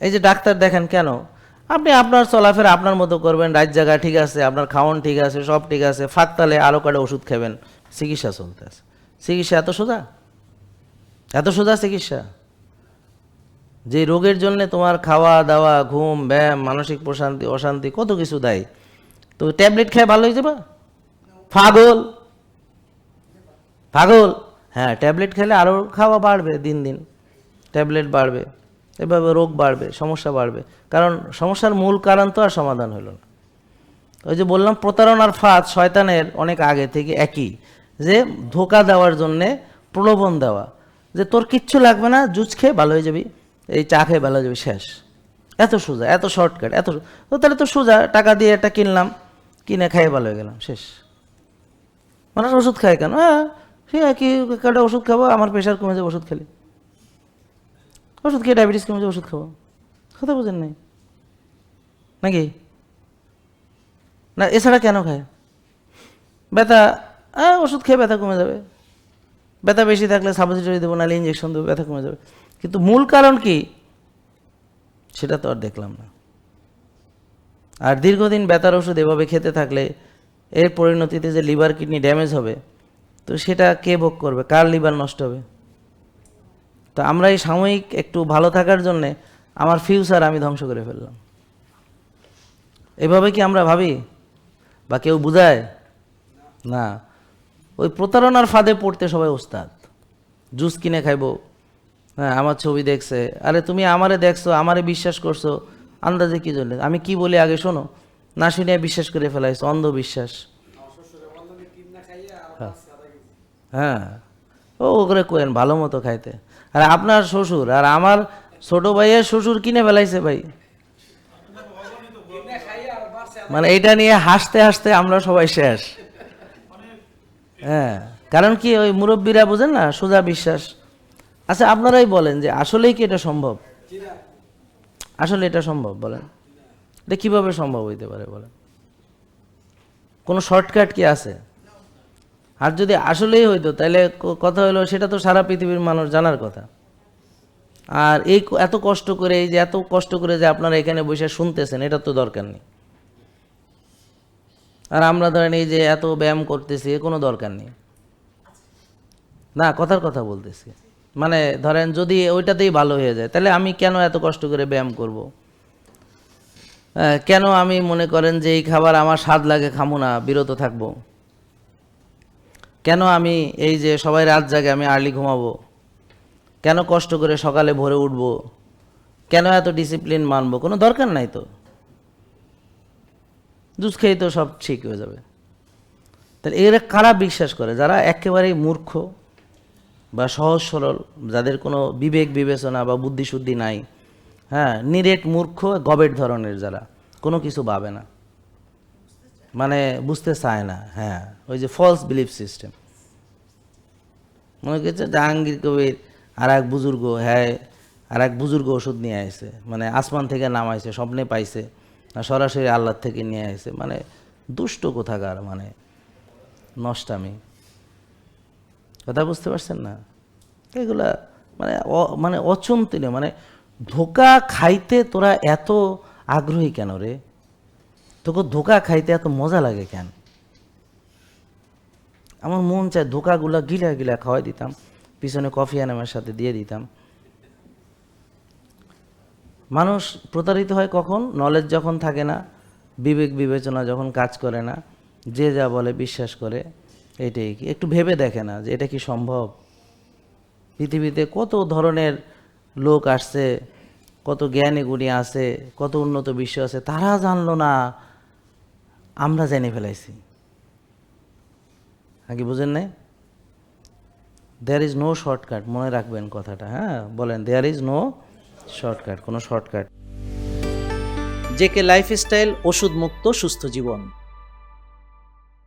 এই যে ডাক্তার দেখেন কেন? আপনি আপনার চলাফেরা আপনার মতো করবেন, রাত জায়গা ঠিক আছে, আপনার খাওয়ান ঠিক আছে, সব ঠিক আছে ফাঁকতালে আলো কাটে ওষুধ খাবেন? চিকিৎসা চলতে আছে। চিকিৎসা এত সোজা? এত সোজা চিকিৎসা? যে রোগের জন্য তোমার খাওয়া, দাওয়া, ঘুম, ব্যায়াম, মানসিক প্রশান্তি, অশান্তি কত কিছু দেয়? তো ট্যাবলেট খেয়ে ভালো হয়ে যাবে? পাগল? পাগল? হ্যাঁ ট্যাবলেট খেলে আরও খাওয়া বাড়বে দিন দিন। ট্যাবলেট বাড়বে। এভাবে রোগ বাড়বে, সমস্যা বাড়বে। কারণ সমস্যার মূল কারণ তো আর সমাধান হলো না। ওই যে বললাম প্রতারণার ফাঁদ শয়তানের অনেক আগে থেকে একই। যে ধোকা দেওয়ার জন্যে প্রলোভন দেওয়া। যে তোর কিচ্ছু লাগবে না, জুস খেয়ে ভালো হয়ে যাবি। এই চা খেয়ে ভালো হয়ে যাবি, শেষ। এত সোজা, এত শর্টকাট, এত তো তাহলে তো সোজা, টাকা দিয়ে একটা কিনলাম, কিনে খাইয়ে ভালো হয়ে গেলাম, শেষ। মানুষ ওষুধ খায় কেন? হ্যাঁ সে কি একটা ওষুধ খাব, আমার প্রেশার কমে যাবে, ওষুধ খেলে। ওষুধ খেয়ে ডায়াবেটিস কমে যাবে ওষুধ খাব? কথা বোঝেন নাই। নাকি? না, এছাড়া কেন খায়? ব্যথা হ্যাঁ ওষুধ খেয়ে ব্যথা কমে যাবে। ব্যথা বেশি থাকলে সাবসিডারি দেবো, নাহলে ইঞ্জেকশন দেবো, ব্যথা কমে যাবে। কিন্তু মূল কারণ কি? সেটা তো আর দেখলাম না। আর দীর্ঘদিন ব্যথার ওষুধ এভাবে খেতে থাকলে এর পরিণতিতে যে লিভার কিডনি ড্যামেজ হবে, তো সেটা কে ভোগ করবে? কার লিভার নষ্ট হবে? তো আমরা এই সাময়িক একটু ভালো থাকার জন্যে আমার ফিউচার আমি ধ্বংস করে ফেললাম। এভাবে কি আমরা ভাবি? বা কেউ বুঝায়? না। ওই প্রতারণার ফাঁদে পড়তে সবাই ওস্তাদ। জুস কিনে খাইবো। হ্যাঁ আমার ছবি দেখছে। আরে তুমি আমারে দেখছ আমারে বিশ্বাস করছ। আন্দাজে কি জন্য? আমি কি বলি আগে শোনো। না শুনে বিশ্বাস করে ফেলাইছো অন্ধবিশ্বাস। হ্যাঁ। ও করে কোয়েন ভালো মতো খাইতে। আর আপনার শ্বশুর, আর আমার ছোট ভাইয়ের শ্বশুর কিনে ফেলাইছে ভাই। মানে এটা নিয়ে হাসতে হাসতে আমরা সবাই শেষ। হ্যাঁ কারণ কি ওই মুরব্বীরা বোঝেন না, সোজা বিশ্বাস। আচ্ছা আপনারাই বলেন যে আসলেই কি এটা সম্ভব? আসলে এটা সম্ভব, বলেন। এটা কীভাবে সম্ভব হইতে পারে, বলেন। কোনো শর্টকাট কি আছে? আর যদি আসলেই হইতো তাহলে কথা হলো সেটা তো সারা পৃথিবীর মানুষ জানার কথা। আর এই এত কষ্ট করে, এই যে এত কষ্ট করে যে আপনারা এখানে বসে শুনতেছেন, এটা তো দরকার নেই। আর আমরা ধরেন এই যে এত ব্যায়াম করতেছি কোনো দরকার নেই। না, কথার কথা বলতেছি। মানে ধরেন যদি ওইটাতেই ভালো হয়ে যায় তাহলে আমি কেন এত কষ্ট করে ব্যায়াম করব। কেন আমি মনে করেন যে এই খাবার আমার স্বাদ লাগে, খামো না, বিরত থাকব? কেন আমি এই যে সবাই রাত জাগে আমি আর্লি ঘুমাবো? কেন কষ্ট করে সকালে ভোরে উঠবো? কেন এত ডিসিপ্লিন মানবো? কোনো দরকার নাই তো। দুধ খেয়ে তো সব ঠিক হয়ে যাবে। তাহলে এরা কারা বিশ্বাস করে? যারা একেবারেই মূর্খ বা সহজ সরল, যাদের কোনো বিবেক বিবেচনা বা বুদ্ধিশুদ্ধি নাই হ্যাঁ নিরেট মূর্খ, গবেট ধরনের যারা, কোনো কিছু ভাবে না। মানে বুঝতে চায় না হ্যাঁ। ওই যে ফলস বিলিফ সিস্টেম মনে করছে জাহাঙ্গীর কবির আর এক বুজুর্গ হ্যাঁ আর এক বুজুর্গ ওষুধ নিয়ে আসছে মানে আসমান থেকে নামাইছে স্বপ্নে পাইছে সরাসরি আল্লাহ থেকে নিয়ে আসছে মানে দুষ্ট কোথাকার মানে নষ্টামি। কথা বুঝতে পারছেন না? এগুলা মানে মানে অচন্তনীয় মানে ধোকা খাইতে তোরা এত আগ্রহী কেন রে? তোকে ধোকা খাইতে এত মজা লাগে কেন? আমার মন চায় ধোকাগুলা গিলা গিলা খাওয়াই দিতাম, পিছনে কফি আনামের সাথে দিয়ে দিতাম। মানুষ প্রতারিত হয় কখন? নলেজ যখন থাকে না, বিবেক বিবেচনা যখন কাজ করে না, যে যা বলে বিশ্বাস করে, এটাই কি? একটু ভেবে দেখে না যে এটা কি সম্ভব? পৃথিবীতে কত ধরনের লোক আসছে, কত জ্ঞানী গুণী আছে, কত উন্নত বিশ্ব আছে, তারা জানলো না আমরা জেনে ফেলাইছি। আগে বুঝেন নাই? দেয়ার ইজ নো শর্টকাট মনে রাখবেন কথাটা হ্যাঁ? বলেন দেয়ার ইজ নো শর্টকাট কোনো শর্টকাট জেকে লাইফস্টাইল ওষুধ মুক্ত সুস্থ জীবন।